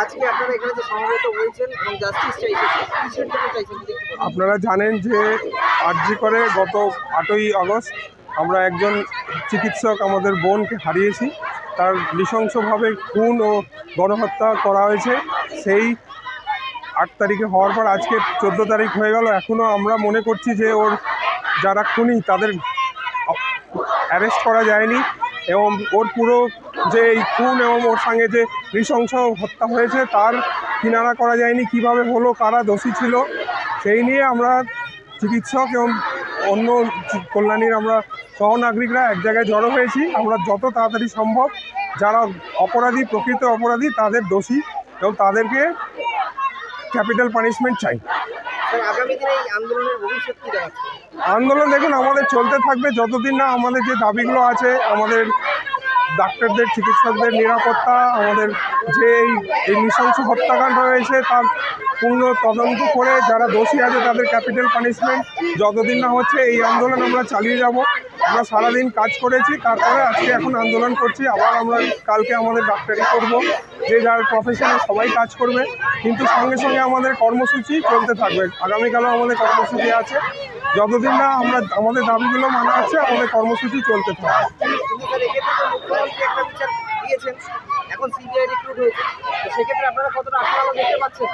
আজকে আপনারা এখানে যে সমবেত হয়েছেন এবং জাস্টিস চাইছেন? আপনারা জানেন যে আরজি করে গত আটই আগস্ট আমরা একজন চিকিৎসক আমাদের বোনকে হারিয়েছি। তার নৃশংসভাবে খুন ও গণহত্যা করা হয়েছে। সেই আট তারিখে হওয়ার পর আজকে চোদ্দ তারিখ হয়ে গেল। এখনও আমরা মনে করছি যে ওর যারা খুনি তাদের অ্যারেস্ট করা যায়নি এবং ওর পুরো যে এই খুন এবং ওর সঙ্গে যে নৃশংস হত্যা হয়েছে তার কিনারা করা যায়নি কীভাবে হলো কারা দোষী ছিল সেই নিয়ে আমরা চিকিৎসক এবং অন্য কল্যাণীর আমরা সহনাগরিকরা এক জায়গায় জড়ো হয়েছি। আমরা যত তাড়াতাড়ি সম্ভব যারা অপরাধী প্রকৃত অপরাধী তাদের দোষী এবং তাদেরকে ক্যাপিটাল পানিশমেন্ট চাই। আন্দোলন দেখুন আমাদের চলতে থাকবে। যতদিন না আমাদের যে দাবিগুলো আছে আমাদের ডাক্তারদের, চিকিৎসকদের নিরাপত্তা, আমাদের যে এই নৃশংস হত্যাকাণ্ড হয়েছে তার পূর্ণ তদন্ত করে যারা দোষী আছে তাদের ক্যাপিটাল পানিশমেন্ট। যতদিন না হচ্ছে এই আন্দোলন আমরা চালিয়ে যাব। আমরা সারাদিন কাজ করেছি, তারপরে আজকে এখন আন্দোলন করছি, আবার আমরা কালকে আমাদের ডাক্তারি করব, যে যার প্রফেশনে সবাই কাজ করবে। কিন্তু সঙ্গে সঙ্গে আমাদের কর্মসূচি চলতে থাকবে। আগামীকালও আমাদের কর্মসূচি আছে। যতদিন না আমরা আমাদের দাবিগুলো মানা আছে, আমাদের কর্মসূচি চলতে থাকবে। দিয়েছেন এখন সিবিআই রিক্রুট হয়েছে। সেক্ষেত্রে আপনারা কতটা দেখতে পাচ্ছেন?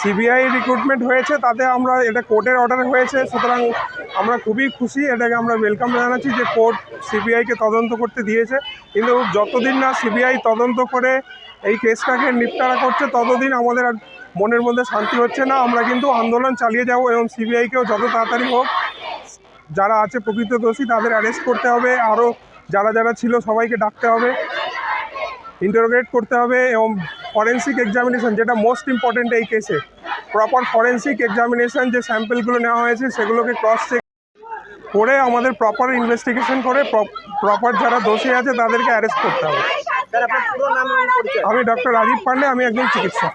সিবিআই রিক্রুটমেন্ট হয়েছে, তাতে আমরা এটা কোর্টের অর্ডার হয়েছে, সুতরাং আমরা খুবই খুশি, এটাকে আমরা ওয়েলকাম জানাচ্ছি যে কোর্ট সিবিআইকে তদন্ত করতে দিয়েছে। কিন্তু যতদিন না সিবিআই তদন্ত করে এই কেসটাকে নিপটারা করছে, ততদিন আমাদের আর মনের মধ্যে শান্তি হচ্ছে না। আমরা কিন্তু আন্দোলন চালিয়ে যাব এবং সিবিআইকেও যত তাড়াতাড়ি হোক, যারা আছে প্রকৃত দোষী, তাদের অ্যারেস্ট করতে হবে। আরও যারা যারা ছিল সবাইকে ডাকতে হবে ইন্টারোগেট করতে হবে এবং ফরেন্সিক এক্সামিনেশন যেটা মোস্ট ইম্পর্টেন্ট এই কেসে প্রপার ফরেন্সিক এক্সামিনেশন যে স্যাম্পেলগুলো নেওয়া হয়েছে সেগুলোকে ক্রস চেক করে আমাদের প্রপার ইনভেস্টিগেশন করে প্রপার যারা দোষী আছে তাদেরকে অ্যারেস্ট করতে হবে। আমি ডক্টর রাজীব পান্ডে আমি একজন চিকিৎসক।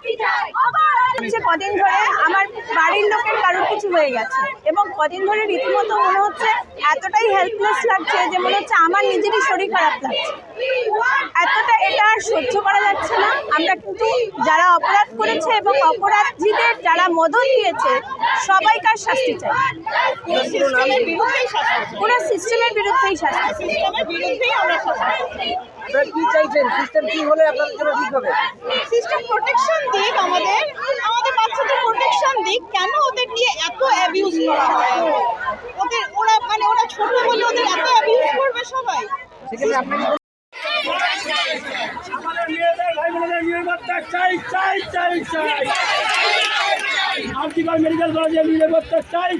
হচ্ছে কদিন ধরে আমার বাড়ির লোকের কারোর কিছু হয়ে গেছে। এবং কদিন ধরে রীতিমতো মনে হচ্ছে এতটাই হেল্পলেস লাগছে যে মনে হচ্ছে আমার নিজেরই শরীর খারাপ লাগছে। এতটা এটা আর সহ্য করা যাচ্ছে না। আমরা কিন্তু যারা অপরাধ করেছে এবং অপরাধীদের যারা মদত দিয়েছে সবাইকার শাস্তি চাই। সিস্টেমের পুরো সিস্টেমের বিরুদ্ধেই শাস্তি চাই। সিস্টেমের বিরুদ্ধেই আমরা কি চাইছেন? সিস্টেম কি হলে আপনাদের জন্য ঠিক হবে? সিস্টেম প্রোটেকশন দিক আমাদের। দিক কেন ওদের নিয়ে এত অ্যাবিউজ করা হয়? ওদের ওরা মানে ওরা ছোট বলে ওদের এত অ্যাবিউজ করবে সবাই? আমাদের মেয়েদের ভাই বোনদের নিরাপত্তা চাই চাই চাই চাই। আর্টিকাল মেডিকেল চাই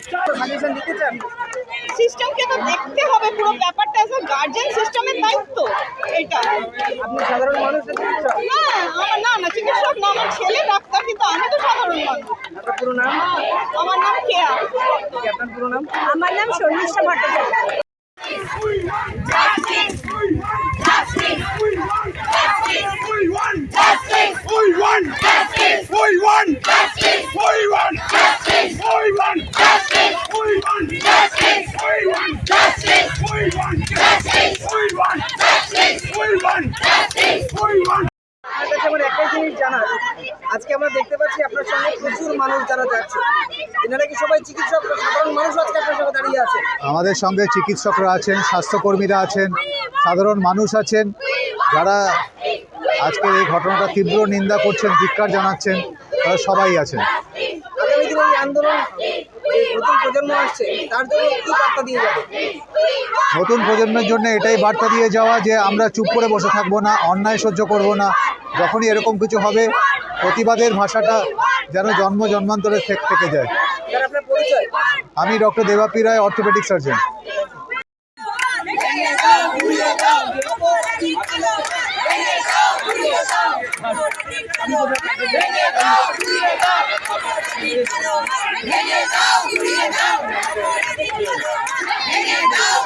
সিস্টেমকে তো দেখতে হবে পুরো ব্যাপারটা অ্যাজ গার্জিয়ান সিস্টেমের দায়িত্ব। এটা। আপনি সাধারণ মানুষের না আমার না না চিকিৎসক না আমার ছেলে ডাক্তার কিন্তু আমি তো সাধারণ মানুষ। আপনার পুরো নাম? আমার নাম কেয়া। আপনার পুরো নাম? আমার নাম শর্মিষ্ঠা ভট্টাচার্য আপনার কাছে আমার একটাই জিনিস জানার আজকে আমরা দেখতে পাচ্ছি আপনার সঙ্গে প্রচুর মানুষ যারা যাচ্ছে এনারা কি সবাই চিকিৎসক সাধারণ মানুষ আজকে আপনার সঙ্গে দাঁড়িয়ে আছে আমাদের সঙ্গে চিকিৎসকরা আছেন স্বাস্থ্যকর্মীরা আছেন সাধারণ মানুষ আছেন যারা আজকে এই ঘটনাটা তীব্র নিন্দা করছেন ধিক্কার জানাচ্ছেন তারা সবাই আছেন। নতুন প্রজন্মের জন্য এটাই বার্তা দিয়ে যাওয়া যে আমরা চুপ করে বসে থাকব না অন্যায় সহ্য করব না যখনই এরকম কিছু হবে প্রতিবাদের ভাষাটা যেন জন্ম জন্মান্তরে থেকে থেকে যায়। আমি doctor Debapi Roy orthopaedic surgeon ভেঙে দাও